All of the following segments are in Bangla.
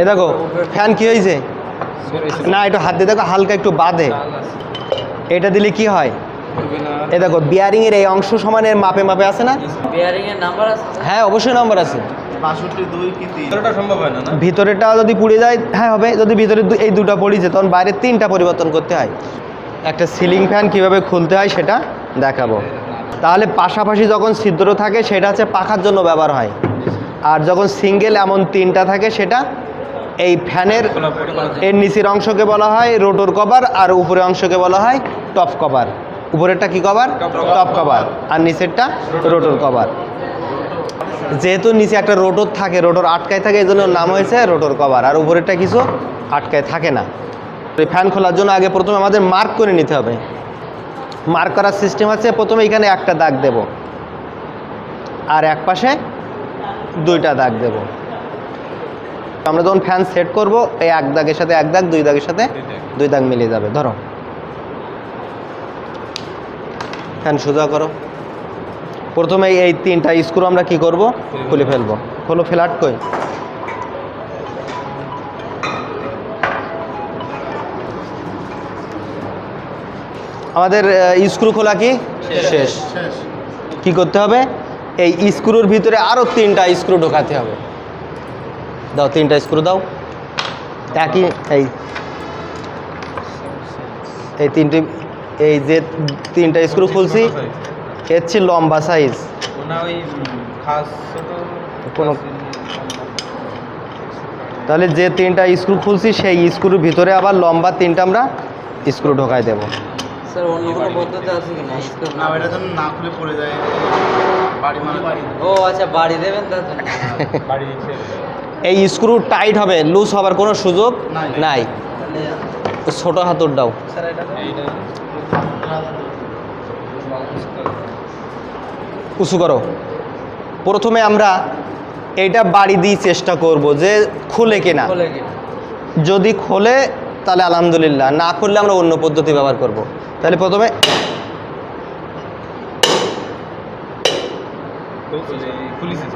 এ দেখো ফ্যান কি হয়েছে? না একটু হাত দিয়ে দেখো হালকা একটু বাঁধে এটা দিলে কি হয়? এ দেখো বিয়ারিং এর এই অংশ সমানের মাপে মাপে আছে না? বিয়ারিং এর নাম্বার আছে? হ্যাঁ অবশ্যই নম্বর আছে। বাষট্টি দুই কি তিন? সম্ভব হয় না না? ভিতরেটা যদি পুড়ে যায় হ্যাঁ হবে। যদি ভিতরে এই দুটো পড়েছে তখন বাইরে তিনটা পরিবর্তন করতে হয়। একটা সিলিং ফ্যান কীভাবে খুলতে হয় সেটা দেখাবো। তাহলে পাশাপাশি যখন ছিদ্র থাকে সেটা হচ্ছে পাখার জন্য ব্যবহার হয়। আর যখন সিঙ্গেল এমন তিনটা থাকে সেটা এই ফ্যানের এর নিচের অংশকে বলা হয় রোটর কভার আর উপরের অংশকে বলা হয় টপ কভার। উপরেরটা কি কভার? Top cover. আর নিচেরটা রোটর কভার। যেহেতু নিচে একটা রোটর থাকে, রোটর আটকায় থাকে এই জন্য নাম হয়েছে রোটর কভার। আর উপরেরটা কিছু আটকায় থাকে না। এই ফ্যান খোলার জন্য আগে প্রথমে আমাদের মার্ক করে নিতে হবে। মার্ক করার সিস্টেম আছে, প্রথমে এখানে একটা দাগ দেব। আর এক পাশে দুইটা দাগ দেব। আমরা যখন ফ্যান সেট করব এই এক দাগের সাথে এক দাগ দুই দাগের সাথে দুই দাগ। মিলে যাবে। ধরো। ফ্যান সোজা করো। প্রথমে এই তিনটা স্ক্রু আমরা কি করব? খুলে ফেলব। খোলো ফ্ল্যাট কই? আমাদের স্ক্রু খোলা কি? শেষ। শেষ। কি করতে হবে? এই স্ক্রুর ভিতরে আরও তিনটা স্ক্রু ঢোকাতে হবে। দাও তিনটা স্ক্রু দাও। একই এই। এই তিনটে এই যে তিনটা স্ক্রু খুলছি এর চেয়ে লম্বা সাইজ কোনো- তাহলে যে তিনটা স্ক্রু খুলছি সেই স্ক্রুর ভিতরে আবার লম্বা তিনটা আমরা স্ক্রু ঢোকাই দেবো। স্যার অন্য কোনো পদ্ধতি আছে কি না স্ক্রু না এটা যেন না খুলে পড়ে যায় বাড়ি মানে ও আচ্ছা বাড়ি দেবেন তার জন্য। বাড়ি দিচ্ছে। এই স্ক্রু টাইট হবে লুজ হবার কোনো সুযোগ নাই। ছোট হাতুর দাও। স্যার এটা এইটা উঁচু করো। প্রথমে আমরা এইটা বাড়ি দিয়ে চেষ্টা করব যে খুলে কিনা। যদি খোলে তাহলে আলহামদুলিল্লাহ। না খুললে আমরা অন্য পদ্ধতি ব্যবহার করব। তাহলে প্রথমে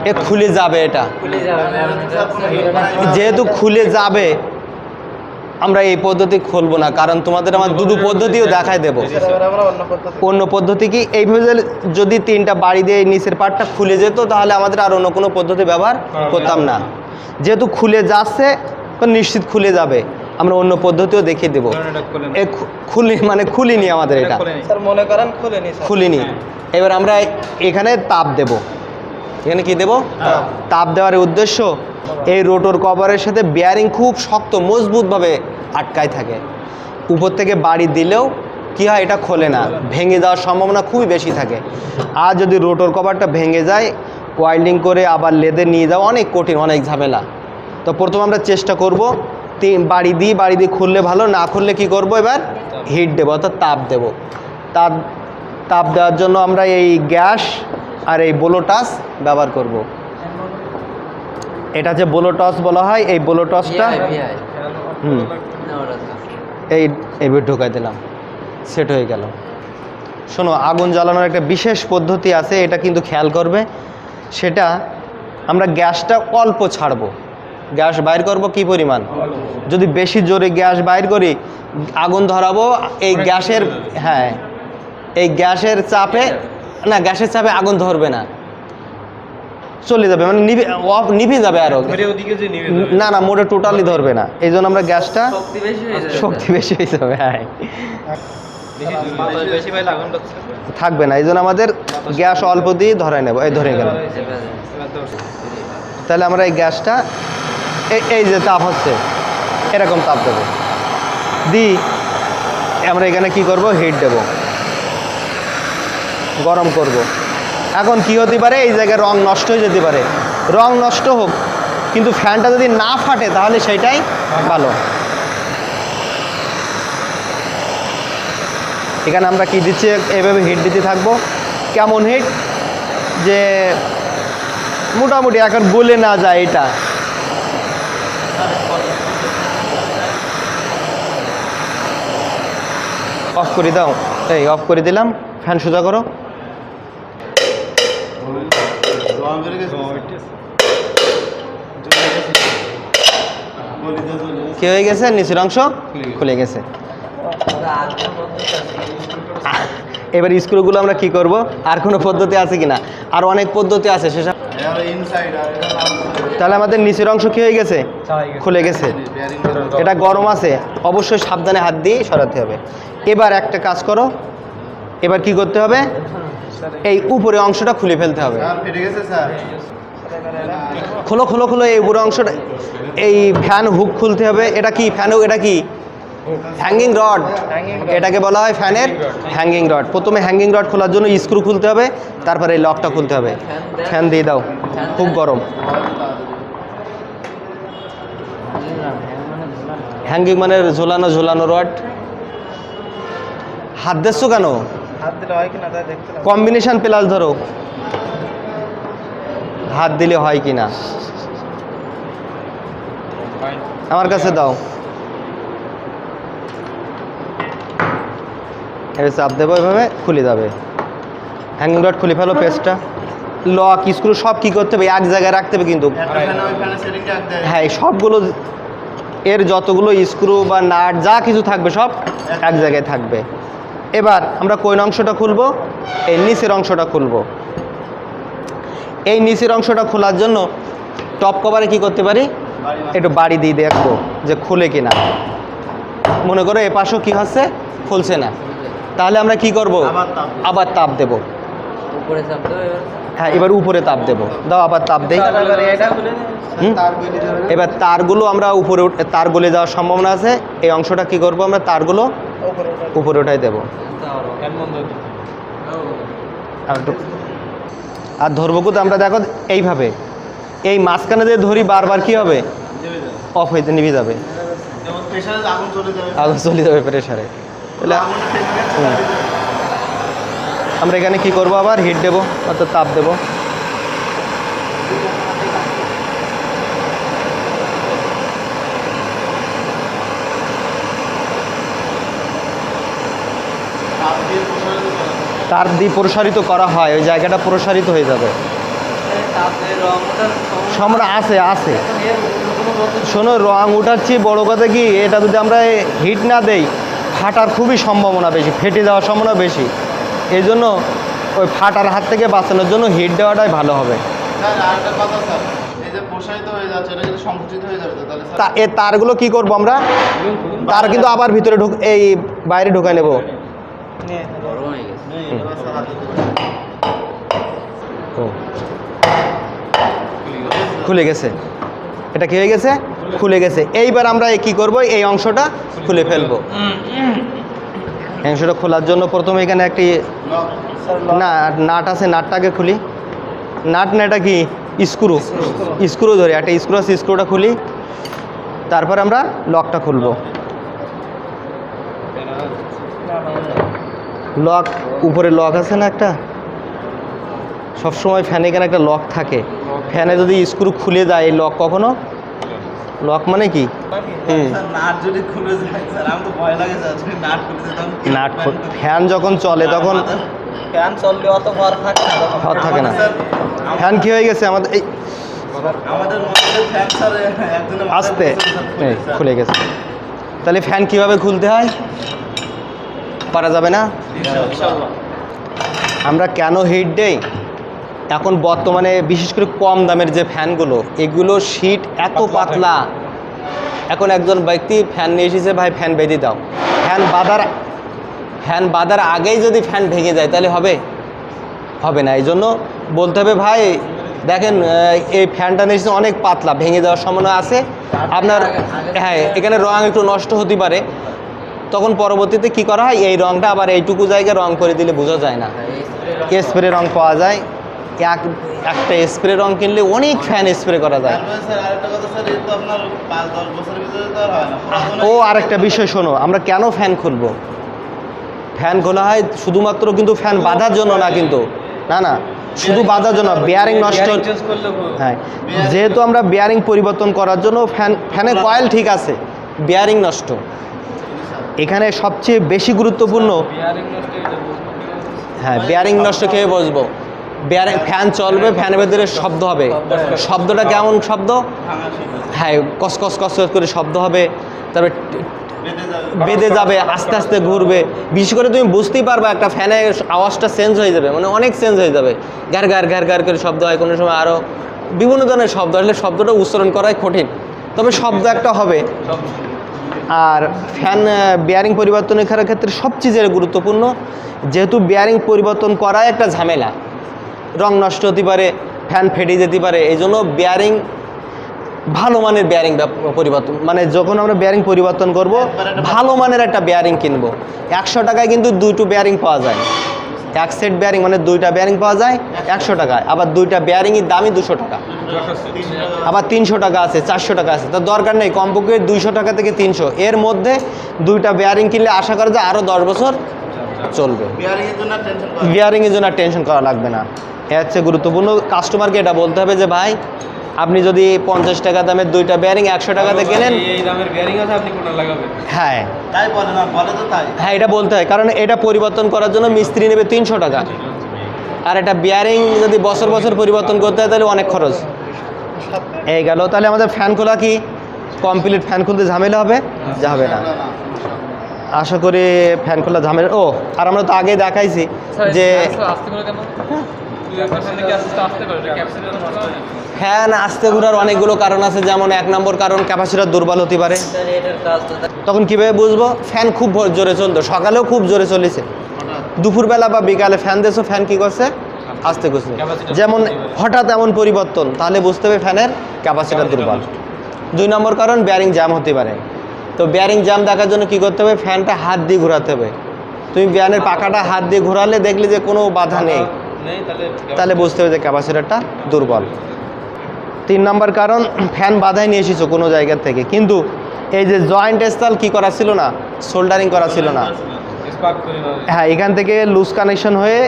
এ খুলে যাবে এটা। যেহেতু খুলে যাবে আমরা এই পদ্ধতি খুলবো না কারণ তোমাদের আমার দুটো পদ্ধতিও দেখায় দেবো। অন্য পদ্ধতি কি? এইভাবে যদি- যদি তিনটা বাড়ি দিয়ে এই নিচের পাটটা খুলে যেত তাহলে আমাদের আর অন্য কোনো পদ্ধতি ব্যবহার করতাম না। যেহেতু খুলে যাচ্ছে তো নিশ্চিত খুলে যাবে। আমরা অন্য পদ্ধতিও দেখিয়ে দেবো। খুলে মানে খুলিনি আমাদের এটা মনে করেন খুলে নি খুলিনি। এবার আমরা এখানে তাপ দেব। এখানে কি দেব? তাপ। দেওয়ার উদ্দেশ্য, এই রোটর কভারের সাথে বেয়ারিং খুব শক্ত, মজবুতভাবে আটকায় থাকে। উপর থেকে বাড়ি দিলেও কি হয়, এটা খোলে না। ভেঙে যাওয়ার সম্ভাবনা খুবই বেশি থাকে। আর যদি রোটর কভারটা ভেঙে যায় ওয়াইল্ডিং করে আবার লেদে নিয়ে যাওয়া অনেক কঠিন, অনেক ঝামেলা। তো প্রথমে আমরা চেষ্টা করব বাড়ি দিই, বাড়ি দিয়ে খুললে ভালো, না খুললে কি করব এবার? হিট দেবো, অর্থাৎ তাপ দেব। তাপ তাপ দেওয়ার জন্য আমরা এই গ্যাস আর এই বোলোটাস ব্যবহার করব। এটা যে বোলোটস বলা হয় এই বোলোটসটা হুম। এই এবার ঢোকাই দিলাম। সেট হয়ে গেল। শোনো আগুন জ্বালানোর একটা বিশেষ পদ্ধতি আছে এটা কিন্তু খেয়াল করবে। সেটা আমরা গ্যাসটা অল্প ছাড়বো। গ্যাস বাইর করব কি পরিমাণ? যদি বেশি জোরে গ্যাস বাইর করি আগুন ধরাবো এই গ্যাসের হ্যাঁ এই গ্যাসের চাপে না গ্যাসের চাপে আগুন ধরবে না। চলে যাবে মানে নিভে অফ নিভে যাবে যে নিবে না না মোটে টোটালি ধরবে না। এই জন্য আমরা গ্যাসটা শক্তি বেশি হয়ে যাবে। হয়ে থাকবে না এই জন্য আমাদের গ্যাস অল্প দিয়ে ধরে নেব এই ধরে গেল তাহলে আমরা এই গ্যাসটা এই এই যে তাপ হচ্ছে এরকম তাপ দেবো। দিই আমরা এখানে কি করব? হিট দেব। গরম করব। এখন কি হতে পারে? এই জায়গায় রং নষ্ট হয়ে যেতে পারে। রং নষ্ট হোক, কিন্তু ফ্যানটা যদি না ফাটে, তাহলে সেটাই ভালো। এখানে আমরা কি দিচ্ছি? এভাবে হিট দিতে থাকব। কেমন হিট যে মোটামুটি এখন গলে না যায় এটা। অফ করে দাও। এই অফ করে দিলাম। ফ্যান সোজা করো। গেছে কি হয়ে গেছে নিচের অংশ খুলে গেছে এবার স্ক্রুগুলো আমরা কি করব? আর কোনো পদ্ধতি আছে কিনা? আর অনেক পদ্ধতি আছে সেসব। তাহলে আমাদের নিচের অংশ কি হয়ে গেছে? খুলে গেছে। এটা গরম আছে। অবশ্যই সাবধানে হাত দিয়ে সরাতে হবে। এবার একটা কাজ করো। এবার কি করতে হবে? এই উপরে অংশটা খুলে ফেলতে হবে। খোলো খোলো খোলো এই উপরে অংশটা। এই ফ্যান হুক খুলতে হবে। এটা কি? ফ্যান হুক এটা কি? Hanging rod. এটাকে বলা হয় ফ্যানের হ্যাঙ্গিং রড। প্রথমে হ্যাঙ্গিং রড খোলার জন্য স্ক্রু খুলতে হবে। তারপরে এই লকটা খুলতে হবে। ফ্যান দিয়ে দাও। খুব গরম। হ্যাঙ্গিং মানে ঝোলানো ঝোলানো রড। হাত দিচ্ছ কেন? হাত দিলে হয় কিনা তাই দেখতে কম্বিনেশন প্লাস ধরো। হাত দিলে হয় কি না? আমার কাছে দাও। এবার চাপ দেবো এভাবে খুলে যাবে। হ্যাঙ্গিং রড খুলে ফেলো পেস্টটা। লক স্ক্রু সব কি করতে হবে? এক জায়গায় রাখতে হবে কিন্তু। হ্যাঁ সবগুলো এর যতগুলো স্ক্রু বা নাট যা কিছু থাকবে সব এক জায়গায় থাকবে। এবার আমরা কোন অংশটা খুলবো? এই নিচের অংশটা খুলবো। এই নিচের অংশটা খোলার জন্য টপ কভারে কি করতে পারি? একটু বাড়ি দিয়ে দেখব যে খুলে কিনা। মনে করো এ পাশেও কি হচ্ছে? খুলছে না। তাহলে আমরা কি করব? আবার তাপ দেব। হ্যাঁ এবার উপরে তাপ দেব। দাও আবার তাপ দেই। এবার এটা খুলে নে। হুম? তার গলি ধরে এবার তারগুলো আমরা উপরে তার গলে যাওয়ার সম্ভাবনা আছে। এই অংশটা কি করব আমরা? তারগুলো উপরে ওঠা। উপরে দেবো আর আর ধরবো কিন্তু আমরা দেখো এইভাবে এই মাঝখানে যে ধরি, বারবার কি হবে। অফ হইতে নিভে যাবে আগুন চলে যাবে প্রেশারে তাহলে। আমরা এখানে কি করব আবার হিট দেবো, অর্থাৎ তাপ দেবো তাপ দিয়ে প্রসারিত করা যায়। তার দিয়ে প্রসারিত করা হয় ওই জায়গাটা প্রসারিত হয়ে যাবে। সম্ভাবনা আছে আছে। শোনো রং ওঠার চেয়ে বড়ো কথা কি এটা যদি আমরা হিট না দেই ফাটার খুবই সম্ভাবনা বেশি ফেটে যাওয়ার সম্ভাবনা বেশি। এই জন্য ওই ফাটার হাত থেকে বাঁচানোর জন্য হিট দেওয়াটাই ভালো হবে। স্যার আরেকটা কথা স্যার। এই যে প্রসারিত হয়ে যাচ্ছে এটা কিন্তু সংকুচিত হয়ে যাবে তো তাহলে স্যার তা এ তারগুলো কি করব আমরা? তার কিন্তু আবার ভিতরে ঢুক এই বাইরে ঢুকাই নেব। খুলে গেছে। এটা কি হয়ে গেছে? খুলে গেছে। এইবার আমরা কি করব? এই অংশটা খুলে ফেলব। অংশটা খোলার জন্য প্রথমে এখানে একটি না, নাট আছে, নাটটাকে খুলি। নাট না, এটা কি? স্ক্রু। স্ক্রু ধরে, একটা স্ক্রু আছে, স্ক্রুটা খুলি। তারপর আমরা লকটা খুলবো। লক উপরে লক আছে না একটা? সবসময় ফ্যানে এখানে একটা লক থাকে। ফ্যানে যদি স্ক্রু খুলে যায় এই লক কখনো? লক মানে কি? নাট ফ্যান যখন চলে তখন ফ্যান চললে অত ভর থাকে না থাকে না। ফ্যান কি হয়ে গেছে? আমাদের এই আমাদের ফ্যান স্যার আস্তে। খুলে গেছে। তাহলে ফ্যান কীভাবে খুলতে হয়? পারা যাবে না? আমরা কেন হিট দেই? এখন বর্তমানে বিশেষ করে কম দামের যে ফ্যানগুলো এগুলো শীট এত পাতলা এখন একজন ব্যক্তি ফ্যান নিয়ে এসেছে ভাই ফ্যান বেঁধে দাও। ফ্যান বাঁধার ফ্যান বাঁধার আগেই যদি ফ্যান ভেঙে যায় তাহলে হবে? হবে না। এই জন্য বলতে হবে ভাই দেখেন এই ফ্যানটা নিয়ে এসেছে অনেক পাতলা ভেঙে যাওয়ার সম্ভাবনা আছে। আপনার হ্যাঁ এখানে রং একটু নষ্ট হতে পারে। তখন পরবর্তীতে কি করা হয়? এই রংটা আবার এইটুকু জায়গায় রং করে দিলে বোঝা যায় না। স্প্রে রং পাওয়া যায়। এক একটা স্প্রে রং কিনলে অনেক ফ্যান স্প্রে করা যায়। তো আর ও আরেকটা বিষয় শোনো আমরা কেন ফ্যান খুলবো? ফ্যান খোলা হয় শুধুমাত্র কিন্তু ফ্যান বাঁধার জন্য না কিন্তু। না না শুধু বাঁধার জন্য বিয়ারিং নষ্ট হ্যাঁ যেহেতু আমরা বিয়ারিং পরিবর্তন করার জন্য ফ্যান ফ্যানের কয়েল ঠিক আছে বিয়ারিং নষ্ট। এখানে সবচেয়ে বেশি গুরুত্বপূর্ণ হ্যাঁ বেয়ারিং নষ্ট খেয়ে বসবো। বেয়ারিং ফ্যান চলবে, ফ্যানের ভেতরে শব্দ হবে। শব্দটা কেমন শব্দ? হ্যাঁ কস কস কস করে শব্দ হবে। তারপরে বেঁধে যাবে, আস্তে আস্তে ঘুরবে। বিশেষ করে তুমি বুঝতেই পারবে, একটা ফ্যানের আওয়াজটা চেঞ্জ হয়ে যাবে। মানে অনেক চেঞ্জ হয়ে যাবে। ঘ্যার ঘ্যার ঘ্যার ঘ্যার করে শব্দ হয়। কোনো সময় আরও বিভিন্ন ধরনের শব্দ। আসলে শব্দটা উচ্চারণ করাই কঠিন। তবে শব্দ একটা হবে। আর ফ্যান বিয়ারিং করার ক্ষেত্রে সবচেয়ে যেটা গুরুত্বপূর্ণ, যেহেতু বিয়ারিং পরিবর্তন করাই একটা ঝামেলা। রং নষ্ট হতে পারে ফ্যান ফেটে যেতে পারে, এই জন্য বিয়ারিং ভালো মানের বিয়ারিং পরিবর্তন মানে যখন আমরা বিয়ারিং পরিবর্তন করব, ভালো মানের একটা বিয়ারিং কিনবো। একশো টাকায় কিন্তু দুটো বিয়ারিং পাওয়া যায়। এক সেট বিয়ারিং মানে দুইটা বিয়ারিং পাওয়া যায় একশো টাকায়, আবার দুইটা বিয়ারিংয়ের দামই দুশো টাকা। আবার তিনশো টাকা আছে চারশো টাকা আছে। তো দরকার নেই কমপক্ষে দুইশো টাকা থেকে তিনশো। এর মধ্যে দুইটা বেয়ারিং কিনলে আশা করা যায় আরও দশ বছর চলবে। বিয়ারিং এর জন্য টেনশন করা বিয়ারিংয়ের জন্য আর টেনশন করা লাগবে না। এ হচ্ছে গুরুত্বপূর্ণ কাস্টমারকে এটা বলতে হবে যে ভাই আপনি যদি পঞ্চাশ টাকা দামের দুইটা বেয়ারিং একশো টাকাতে কেনেন? এই- এই দামের বেয়ারিং আছে আপনি কোনটা লাগাবেন? হ্যাঁ। তাই বলে না বলে তো তাই। হ্যাঁ এটা বলতে হয়। কারণ এটা পরিবর্তন করার জন্য মিস্ত্রি নেবে তিনশো টাকা। আর এটা বিয়ারিং যদি বছর বছর পরিবর্তন করতে হয় তাহলে অনেক খরচ। এই গেল তাহলে আমাদের ফ্যান খোলা কি? কমপ্লিট ফ্যান খুলতে ঝামেলা হবে? যা হবে না। আশা করি ফ্যান খোলা ঝামেলা ও আর আমরা তো আগে দেখাইছি যে ফ্যান আসতে ঘোরার অনেকগুলো কারণ আছে যেমন এক নম্বর কারণ ক্যাপাসিটার দুর্বল হতে পারে। স্যার এটার কাজ তো তখন কীভাবে বুঝব? ফ্যান খুব জোরে চলতো সকালেও খুব জোরে চলেছে। দুপুরবেলা বা বিকালে ফ্যান দিয়েছ ফ্যান কী করছে? আসতে করছে। যেমন। হঠাৎ এমন পরিবর্তন তাহলে বুঝতে হবে ফ্যানের ক্যাপাসিটার দুর্বল। দুই নম্বর কারণ বেয়ারিং জ্যাম হতে পারে। তো বেয়ারিং জ্যাম দেখার জন্য কি করতে হবে? ফ্যানটা হাত দিয়ে ঘোরাতে হবে। তুমি বিয়ানের পাখাটা হাত দিয়ে ঘোরালে দেখলে যে কোনো বাধা নেই। তাহলে বুঝতে হবে যে ক্যাপাসিটারটা দুর্বল। তিন নম্বর কারণ ফ্যান বাধায় নিয়ে এসেছ কোনো জায়গা থেকে। কিন্তু এই যে জয়েন্ট স্টাল কি করা ছিল না? সোল্ডারিং করা ছিল না। হ্যাঁ এখান থেকে লুজ কানেকশন হয়ে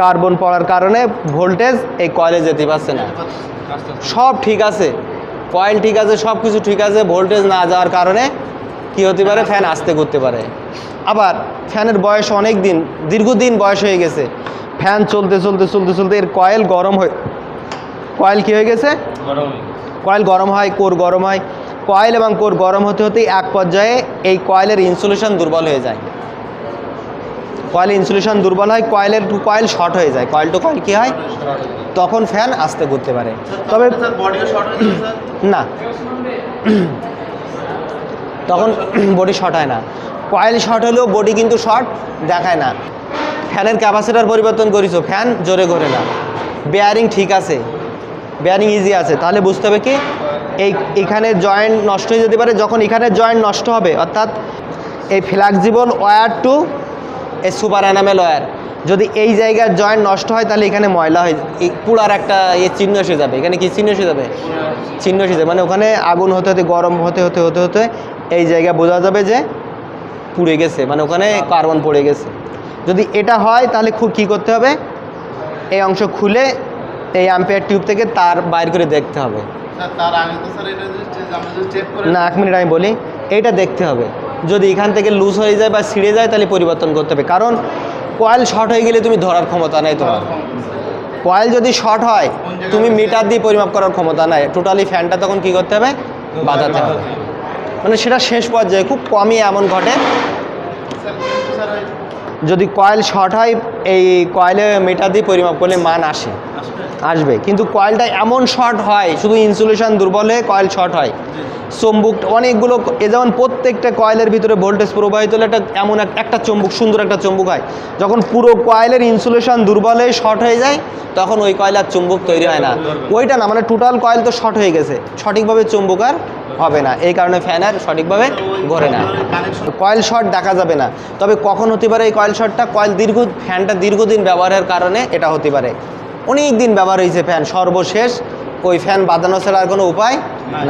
কার্বন পড়ার কারণে ভোল্টেজ এই কয়েলে যেতে পারছে না। সব ঠিক আছে। কয়েল ঠিক আছে সব কিছু ঠিক আছে ভোল্টেজ না যাওয়ার কারণে কি হতে পারে? ফ্যান আসতে করতে পারে। আবার ফ্যানের বয়স অনেক দিন দীর্ঘদিন বয়স হয়ে গেছে। ফ্যান চলতে চলতে চলতে চলতে এর কয়েল গরম হয়ে কয়েল কী হয়ে গেছে? কয়েল গরম হয় কোর গরম হয়। কয়েল এবং কোর গরম হতে হতেই এক পর্যায়ে এই কয়েলের ইনসুলেশন দুর্বল হয়ে যায়। কয়েল ইনসুলেশন দুর্বল হয় কয়েলের টু কয়েল শর্ট হয়ে যায়। কয়েল টু কয়েল কী হয়? তখন ফ্যান আসতে করতে পারে। তবে না। তখন বডি শর্ট হয় না। কয়েল শর্ট হলেও বডি কিন্তু শর্ট দেখায় না। ফ্যানের ক্যাপাসিটার পরিবর্তন করিছো ফ্যান জোরে ঘোরে না। বেয়ারিং ঠিক আছে। বেয়ারিং ইজি আছে। তাহলে বুঝতে হবে কি এই এখানে জয়েন্ট নষ্ট হয়ে যেতে পারে। যখন এখানে জয়েন্ট নষ্ট হবে অর্থাৎ এই ফ্লেক্সিবল ওয়্যার টু এই সুপার অ্যানামেল ওয়্যার যদি এই জায়গার জয়েন্ট নষ্ট হয় তাহলে এখানে ময়লা হয়ে পুরার একটা ইয়ে চিহ্ন এসে যাবে। এখানে কি চিহ্ন এসে যাবে? চিহ্ন এসে যাবে। মানে ওখানে আগুন হতে হতে গরম হতে হতে হতে হতে এই জায়গা বোঝা যাবে যে পুড়ে গেছে। মানে ওখানে কার্বন পড়ে গেছে। যদি এটা হয় তাহলে খুব কী করতে হবে? এই অংশ খুলে এই অ্যাম্পিয়ার টিউব থেকে তার বাইর করে দেখতে হবে। না এক মিনিট আমি বলি। এইটা দেখতে হবে। যদি এখান থেকে লুজ হয়ে যায় বা ছিঁড়ে যায়, তাহলে পরিবর্তন করতে হবে। কারণ কয়েল শর্ট হয়ে গেলে তুমি ধরার ক্ষমতা নেই তোমার। কয়েল যদি শর্ট হয়, তুমি মিটার দিয়ে পরিমাপ করার ক্ষমতা নাই। টোটালি ফ্যানটা তখন কি করতে হবে? বাঁধাতে হবে। মানে সেটা শেষ পর্যায়ে, খুব কমই এমন ঘটে। যদি কয়েল শর্ট হয়, এই কয়েলে মিটার দিয়ে পরিমাপ করলে মান আসে। আসবে। কিন্তু কয়েলটা এমন শর্ট হয়, শুধু ইনসুলেশন দুর্বল হয়ে কয়েল শর্ট হয়। চম্বুক অনেকগুলো, এ যেমন প্রত্যেকটা কয়েলের ভিতরে ভোল্টেজ প্রবাহিত হলে একটা এমন একটা চম্বুক, সুন্দর একটা চম্বুক হয়। যখন পুরো কয়েলের ইনসুলেশন দুর্বল হয়ে শর্ট হয়ে যায়, তখন ওই কয়েল আর চুম্বক তৈরি হয় না। ওইটা না মানে টোটাল কয়েল তো শর্ট হয়ে গেছে। সঠিকভাবে চুম্বক আর হবে না। এই কারণে ফ্যান আর সঠিকভাবে ঘোরে না। কয়েল শর্ট দেখা যাবে না। তবে কখন হতে পারে এই কয়েল শর্টটা কয়েল দীর্ঘ ফ্যানটা দীর্ঘদিন ব্যবহারের কারণে এটা হতে পারে। অনেক দিন ব্যবহার হয়েছে ফ্যান সর্বশেষ ওই ফ্যান বাঁধানো ছাড়া আর কোনো উপায়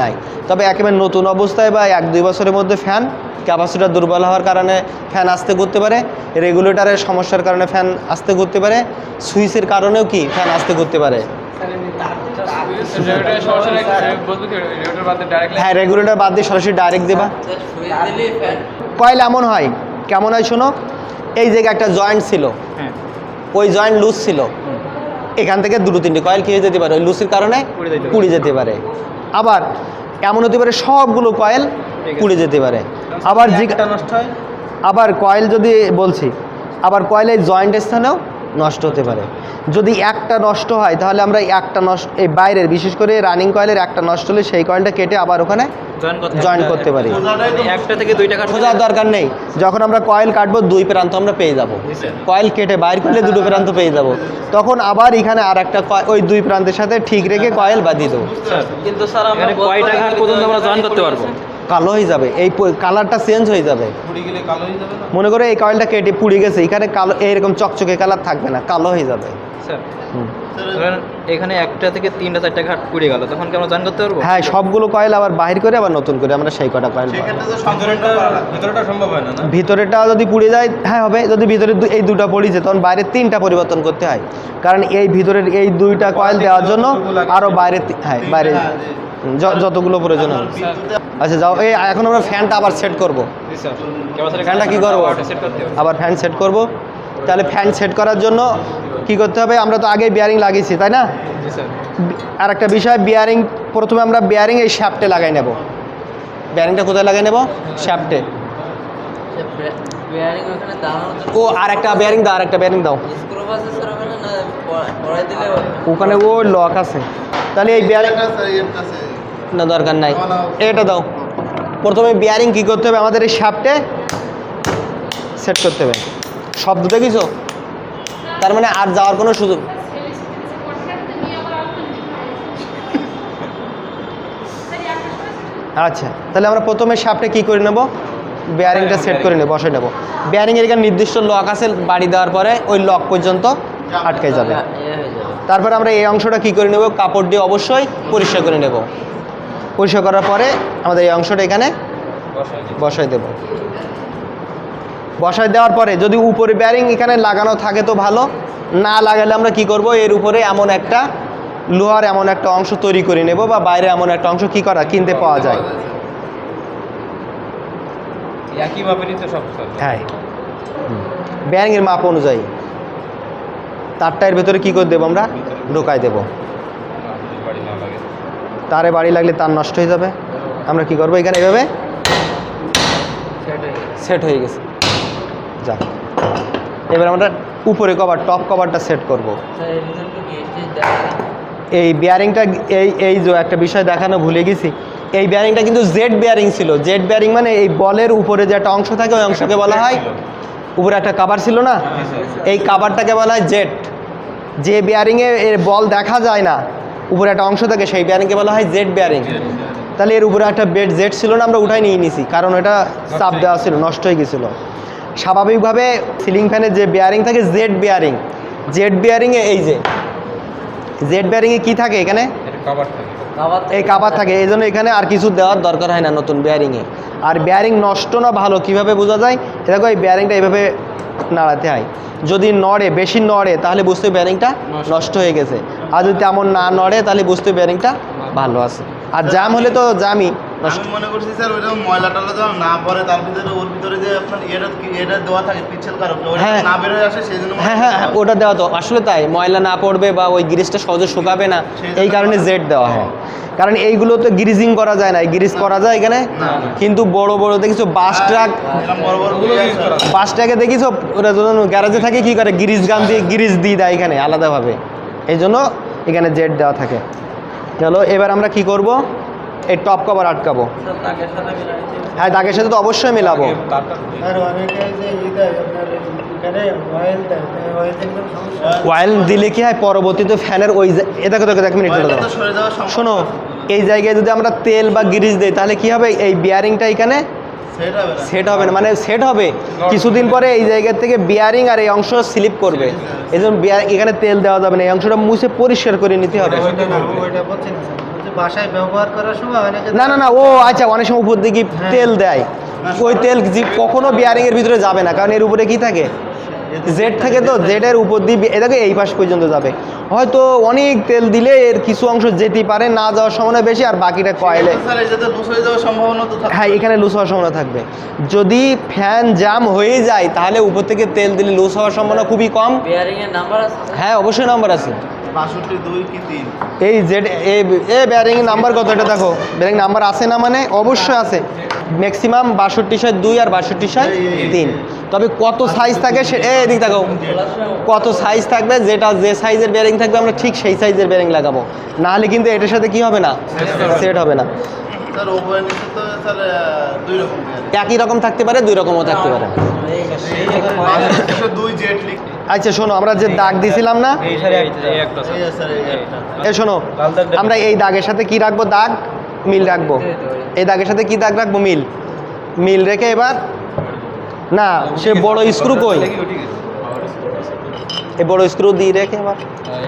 নাই। তবে একেবারে নতুন অবস্থায় বা এক দুই বছরের মধ্যে ফ্যান ক্যাপাসিটার দুর্বল হওয়ার কারণে ফ্যান আসতে করতে পারে রেগুলেটরের সমস্যার কারণে ফ্যান আসতে করতে পারে সুইচের কারণেও কি ফ্যান আসতে করতে পারে? হ্যাঁ রেগুলেটর বাদ দিয়ে সরাসরি ডাইরেক্ট দেবা। কয়েল এমন হয় কেমন হয় শোনো? এই জায়গায় একটা জয়েন্ট ছিল। হ্যাঁ। ওই জয়েন্ট লুজ ছিল। এখান থেকে দুটো তিনটে কয়েল খেয়ে যেতে পারে ওই লুসির কারণে পুড়ে যেতে পারে। আবার এমন হতে পারে সবগুলো কয়েল পুড়ে যেতে পারে। আবার হয়? আবার কয়েল যদি বলছি আবার কয়েলের জয়েন্ট স্থানেও নষ্ট হতে পারে। যদি একটা নষ্ট হয় তাহলে আমরা একটা নষ্ট এই বাইরের বিশেষ করে রানিং কয়েলের একটা নষ্ট হলে সেই কয়েলটা কেটে আবার ওখানে জয়েন করতে পারি। একটা থেকে দুইটা খোঁজার দরকার নেই। যখন আমরা কয়েল কাটবো দুই প্রান্ত আমরা পেয়ে যাব। কয়েল কেটে বাইর করলে দুটো প্রান্ত পেয়ে যাব। তখন আবার এখানে আর একটা কয়- ওই দুই প্রান্তের সাথে ঠিক রেখে কয়েল বাঁধিয়ে দেবো। কিন্তু স্যার আমরা কয়টা ঘাট পর্যন্ত আমরা জয়েন করতে পারব? কালো হয়ে যাবে। এই কালারটা চেঞ্জ হয়ে যাবে। পুড়ি গেলে কালো হয়ে যাবে না? মনে করো এই কয়েলটা কেটে পুড়ে গেছে এখানে কালো এইরকম চকচকে কালার থাকবে না কালো হয়ে যাবে। স্যার হুম। ধরেন এখানে একটা থেকে তিনটা চারটা ঘাট পুড়ে গেল তখন কি আমরা জয়েন করতে পারব? হ্যাঁ সবগুলো কয়েল আবার বাহির করে আবার নতুন করে আমরা সেই কটা কয়েল ভিতরটা সম্ভব হয় না না? ভিতরেটা যদি পুড়ে যায় হ্যাঁ হবে। যদি ভিতরে এই দুটো পড়েছে তখন বাইরে তিনটা পরিবর্তন করতে হয়। কারণ এই ভিতরের এই দুইটা কয়েল দেওয়ার জন্য আরও বাইরে হ্যাঁ বাইরে হ্যাঁ, য- যতগুলো প্রয়োজন হবে। আচ্ছা যাও এই এখন আমরা ফ্যানটা আবার সেট করব। জি স্যার ক্যাপাসিটি ফ্যানটা কি করব? সেট করতে হবে। আবার ফ্যান সেট করব। তাহলে ফ্যান সেট করার জন্য কি করতে হবে? আমরা তো আগে বিয়ারিং লাগিয়েছি তাই না? আর একটা বিষয় বিয়ারিং প্রথমে আমরা বিয়ারিং এই শ্যাপটে লাগাই নেব। বিয়ারিংটা কোথায় লাগাই নেব? শ্যাফটে বেয়ারিং ওখানে দাঁড়ানোর জন্য ও আর একটা বিয়ারিং দাও আর একটা বিয়ারিং দাও? ওখানে ও লক আছে। তাহলে এই বিয়ারিং না, দরকার নাই। এটা দাও। প্রথমে বিয়ারিং কি করতে হবে? আমাদের এই শ্যাফটে সেট করতে হবে। শব্দ দেখিছো? তার মানে আর যাওয়ার কোনো সুযোগ আচ্ছা তাহলে আমরা প্রথমে শ্যাফটে কি করে নেব? বিয়ারিংটা সেট করে নেব বসে নেব। বিয়ারিংয়ের এখানে নির্দিষ্ট লক আছে, বাড়ি দেওয়ার পরে ওই লক পর্যন্ত আটকে যাবে। তারপর আমরা এই অংশটা কি করে নেব? কাপড় দিয়ে অবশ্যই পরিষ্কার করে নেব। পরিষ্কার করার পরে আমাদের এই অংশটা এখানে বসাই দেব। বসাই দেওয়ার পরে যদি উপরে ব্যারিং এখানে লাগানো থাকে তো ভালো না লাগালে আমরা কি করব এর উপরে এমন একটা লোহার এমন একটা অংশ তৈরি করে নেব বা বাইরে এমন একটা অংশ কি করা কিনতে পাওয়া যায়। হ্যাঁ। ব্যারিংয়ের মাপ অনুযায়ী তারটার ভেতরে কি করে দেবো আমরা? ঢোকাই দেবো। তারে বাড়ি লাগলে তার নষ্ট হয়ে যাবে। আমরা কি করব এখানে এভাবে? সেট হয়ে গেছে। যাক। এবার আমরা উপরে কভার টপ কভারটা সেট করব? এই বিয়ারিংটা এই এই যে একটা বিষয় দেখানো ভুলে গেছি। এই বিয়ারিংটা কিন্তু জেড বিয়ারিং ছিল। জেড বিয়ারিং মানে এই বলের উপরে যে একটা অংশ থাকে ওই অংশকে বলা হয় উপরে একটা কাভার ছিল না? এই কাভারটাকে বলা হয় জেট যে বিয়ারিংয়ে এর বল দেখা যায় না উপরে একটা অংশ থাকে সেই বিয়ারিংকে বলা হয় জেড বিয়ারিং তাহলে এর উপরে একটা বেড জেড ছিল না আমরা উঠাই নিয়ে নিছি কারণ এটা চাপ দেওয়া ছিল নষ্ট হয়ে গেছিল। স্বাভাবিকভাবে সিলিং ফ্যানের যে বেয়ারিং থাকে জেড বেয়ারিং জেড বিয়ারিংয়ে এই যে জেড বিয়ারিংয়ে কী থাকে এখানে? এটা কভার থাকে। খাবার এই কাবার থাকে এই জন্য এখানে আর কিছু দেওয়ার দরকার হয় না নতুন বিয়ারিংয়ে আর বেয়ারিং নষ্ট না ভালো কীভাবে বোঝা যায়? এ দেখো এই বিয়ারিংটা এইভাবে নাড়াতে হয়। যদি নড়ে বেশি নড়ে তাহলে বুঝতে বিয়ারিংটা নষ্ট হয়ে গেছে। আর যদি তেমন না নড়ে তাহলে বুঝতে হবে বিয়ারিংটা ভালো আছে। আর জাম হলে তো জামই আমি মনে করছি স্যার ওইটা ময়লা টয়লা যেন না পড়ে তার ভিতরে ওর ভিতরে যে আপনার এটা এটা দেওয়া থাকে পিচ্ছেল কারক ওটা হ্যাঁ। না বেরোয় আসে সেই জন্য হ্যাঁ হ্যাঁ ওটা দেওয়া তো। আসলে তাই ময়লা না পড়বে বা ওই গ্রিসটা সহজে শুকাবে না এই কারণে জেড দেওয়া হয়। কারণ এইগুলো তো গ্রিজিং করা যায় না গ্রিজ করা যায় এখানে। কিন্তু বড় বড় দেখিছো বাস ট্রাক হয়। বাস ট্রাকে দেখিছো ওরা যখন গ্যারেজে থাকে কি করে? গ্রিজ গান দিয়ে গ্রিজ দিয়ে দেয় এখানে আলাদাভাবে। এই জন্য এখানে জেড দেওয়া থাকে। চলো, এবার আমরা কি করব? এই টপ কভার আটকাবো। হ্যাঁ দাগের সাথে তো অবশ্যই মেলাবো। ওয়াইল দিলে কি হয়, পরবর্তীতে ফ্যানের ওই জা- এ দেখো দেখো, এক মিনিট শোনো, এই জায়গায় যদি আমরা তেল বা গ্রিজ দিই, তাহলে কি হবে? এই বিয়ারিংটা এখানে সেট হবে না। মানে সেট হবে। কিছুদিন পরে এই জায়গা থেকে বিয়ারিং আর এই অংশ স্লিপ করবে। এই জন্য বিয়ার এখানে তেল দেওয়া যাবে না এই অংশটা মুছে পরিষ্কার করে নিতে হবে। না না বাসায় ব্যবহার করার সময় না না না ও আচ্ছা অনেক সময় উপর দিকে তেল দেয়। ওই তেল কখনো বিয়ারিং এর ভিতরে যাবে না কারণ এর উপরে কি থাকে? জেড থাকে তো জেডের উপর দিয়ে বি- এ দেখো এই পাশ পর্যন্ত যাবে। হয়তো অনেক তেল দিলে এর কিছু অংশ যেতে পারে না যাওয়ার সম্ভাবনা বেশি আর বাকিটা কয়েলে। হয়ে যাওয়ার সম্ভাবনা তো থাকে হ্যাঁ এখানে লুজ হওয়ার সম্ভাবনা থাকবে। যদি ফ্যান জাম হয়ে যায় তাহলে উপর থেকে তেল দিলে লুজ হওয়ার সম্ভাবনা খুবই কম। বেয়ারিং এর নাম্বার আছে? হ্যাঁ অবশ্যই নাম্বার আছে। বাষট্টি দুই কি তিন? এই জেড এ এ বেয়ারিং নাম্বার কত এটা দেখো? ব্যারিং নাম্বার আছে না মানে? অবশ্যই আছে। ম্যাক্সিমাম বাষট্টি সাইজ দুই আর বাষট্টি সাইজ তিন। তবে কত সাইজ থাকে সে এ এদিক দেখো কত সাইজ থাকবে? যেটা যে সাইজের বেয়ারিং থাকবে আমরা ঠিক সেই সাইজের বেয়ারিং লাগাবো। নাহলে কিন্তু এটার সাথে কি হবে না? সেট হবে না। স্যার ওপরে নিচে তো স্যার আহ, দুই রকম পেয়ার একই রকম থাকতে পারে দুই রকমও থাকতে পারে। আচ্ছা শোনো আমরা যে দাগ দিছিলাম না এই সারে এই একটা এই আছে, স্যার এই একটা। এ শোনো আমরা এই দাগের সাথে কি রাখব? দাগ মিল রাখব। এই দাগের সাথে কি দাগ রাখব? মিল। মিল রেখে এবার না সে বড় স্ক্রু কই? এই বড় স্ক্রু দিয়ে রেখে এবার। হয়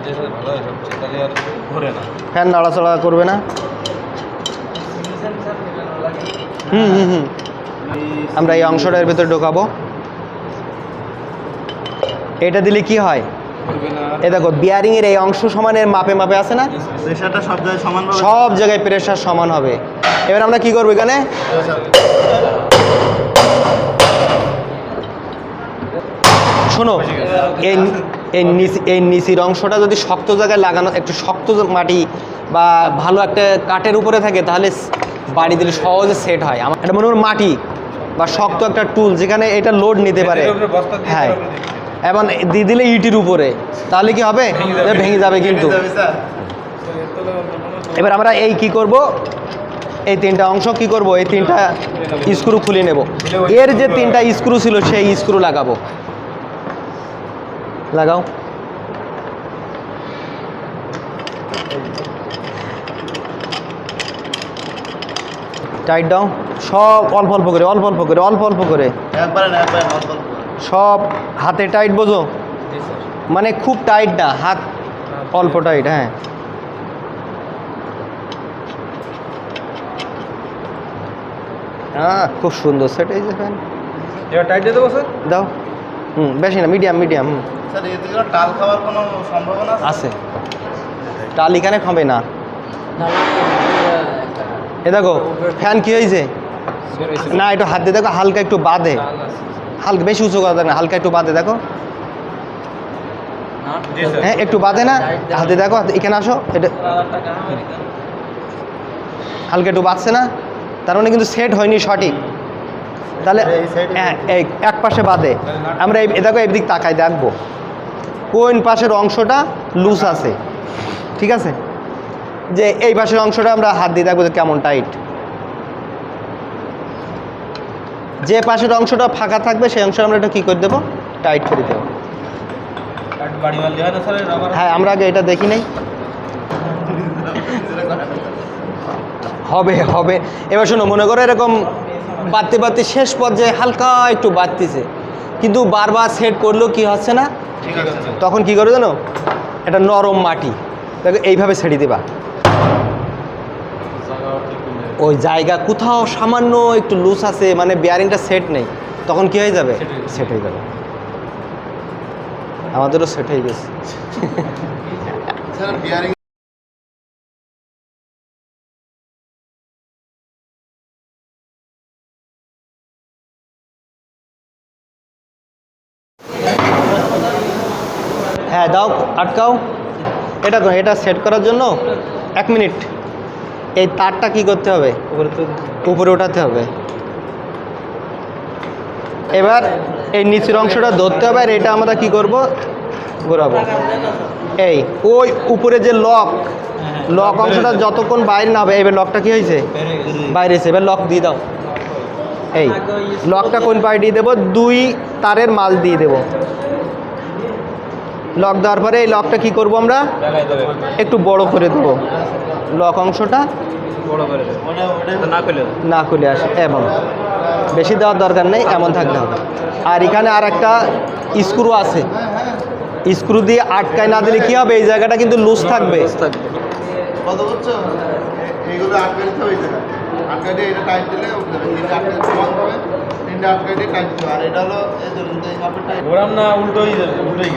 ফ্যান নাড়াচড়া করবে না? হুম হুম হুম। আমরা এই অংশটার ভিতরে ঢোকাবো। এটা দিলে কি হয়? এ দেখো বিয়ারিং এর এই অংশ সমানের মাপে মাপে আছে না? প্রেশারটা সব জায়গায় সমান সব জায়গায় প্রেশার সমান হবে। এবার আমরা কি করব এখানে? শোনো এই এই নিচ এই নিচের অংশটা যদি শক্ত জায়গায় লাগানো একটু শক্ত মাটি বা ভালো একটা কাঠের উপরে থাকে তাহলে বাড়ি দিলে সহজে সেট হয়। আমার এটা মনে হয় মাটি বা শক্ত একটা টুল যেখানে এটা লোড নিতে পারে। হ্যাঁ। এবং দিয়ে দিলে ইটির উপরে। তাহলে কি হবে? ভেঙে যাবে। কিন্তু। এবার আমরা এই কি করব? এই তিনটা অংশ কি করব? এই তিনটা স্ক্রু খুলে নেব। এর যে তিনটা স্ক্রু ছিল সেই স্ক্রু লাগাবো। লাগাও। টাইট ডাউন সব অল্প অল্প করে অল্প অল্প করে অল্প অল্প করে। একবারে না একবারে অল্প অল্প। সব হাতে টাইট বোঝো? মানে খুব টাইট না হাত অল্প টাইট হ্যাঁ। হ্যাঁ খুব সুন্দর সেট এই যে ফ্যান এবার টাইট দিয়ে দেবো স্যার? দাও। হুম বেশি না মিডিয়াম মিডিয়াম স্যার এতে টাল খাওয়ার কোনো সম্ভাবনা আছে? টাল এখানে খাবে না। এ দেখো ফ্যান কি হয়েছে? না একটু হাত দিয়ে দেখো হালকা একটু বাঁধে হালকা বেশি উঁচু করা না হালকা একটু বাঁধে দেখো। হ্যাঁ একটু বাঁধে না হাতে দেখো এখানে আসো এটা হালকা একটু বাঁচছে না তার মানে কিন্তু সেট হয়নি সঠিক। তাহলে হ্যাঁ, এক পাশে বাদে। আমরা এই দেখো এই দিক তাকাই দেখব। কোন পাশের অংশটা লুজ আছে? ঠিক আছে? যে এই পাশের অংশটা আমরা হাত দিয়ে দেখব যে কেমন টাইট যে পাশের অংশটা ফাঁকা থাকবে সেই অংশ আমরা এটা কী করে দেবো? টাইট করে দেবো। হয় না স্যার রাবার হ্যাঁ আমরা আগে এটা দেখি নাই। হবে হবে। এবার শোনো মনে করো এরকম বাড়তে বাড়তে শেষ পর্যায়ে হালকা একটু বাড়তিছে। কিন্তু বারবার সেট করলেও কি হচ্ছে না? তখন কি করে জানো? এটা নরম মাটি। দেখো এইভাবে ছেড়ে দেবা। ওই জায়গা কোথাও সামান্য একটু লুজ আছে মানে বিয়ারিংটা সেট নেই তখন কি হয়ে যাবে। সেট হয়ে যাবে। আমাদেরও সেট হয়ে গেছে। হ্যাঁ দাও আটকাও। এটা তো এটা সেট করার জন্য এক মিনিট এই তারটা কি করতে হবে? উপরে ওঠাতে হবে। এবার এই নিচের অংশটা ধরতে হবে আর এটা আমরা কি করব? ঘোরাবো। এই ওই উপরে যে লক লক অংশটা যতক্ষণ বাইরে না হবে এবার লকটা কি হয়েছে? বাইরে এসে এবার লক দিয়ে দাও। এই লকটা কোন পায়ে দিয়ে দেবো? দুই তারের মাল দিয়ে দেবো। লক দেওয়ার পরে এই লকটা কি করব আমরা? একটু বড় করে দেবো। লক অংশটা না খুলে আসে এবং বেশি দেওয়ার দরকার নেই এমন থাকতে হবে। আর এখানে আর একটা স্ক্রু আছে। স্ক্রু দিয়ে আটকায় না দিলে কি হবে? এই জায়গাটা কিন্তু লুজ থাকবে।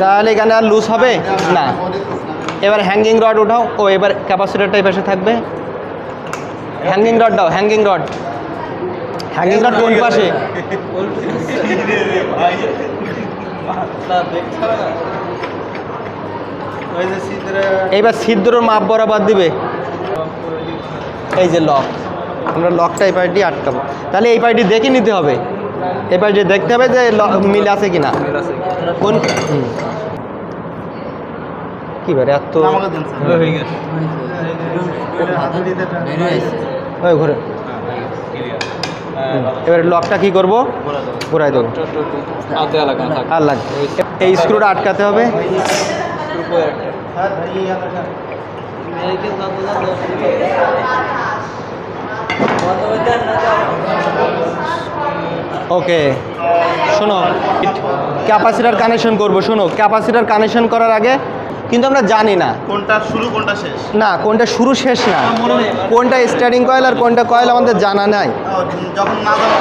তাহলে এখানে আর লুজ হবে? না। এবার হ্যাঙ্গিং রড উঠাও ও এবার ক্যাপাসিটারটা এই পাশে থাকবে। হ্যাঙ্গিং রড দাও হ্যাঙ্গিং রড হ্যাঙ্গিং রড কোন পাশে? এইবার ছিদ্রর মাপ বরাবর দিবে। এই যে লক আমরা লকটা এই পাইটি আটকাবো। তাহলে এই পাইটি দেখে নিতে হবে। এই পাইটি দেখতে হবে যে লক মিল আছে কিনা। কোন। কি বারে এত হয়ে ঘুরে। এবারে লকটা কি করব? ঘুরাই দেবো। আর লাগবে এই স্ক্রুটা আটকাতে হবে। ওকে শোনো। ক্যাপাসিটার কানেকশন করব শোনো। ক্যাপাসিটার কানেকশন করার আগে কিন্তু আমরা জানি না। কোনটা শুরু কোনটা শেষ? না কোনটা শুরু শেষ না। কোনটা স্টার্টিং কয়েল আর কোনটা কয়েল আমাদের জানা নাই। যখন না জানো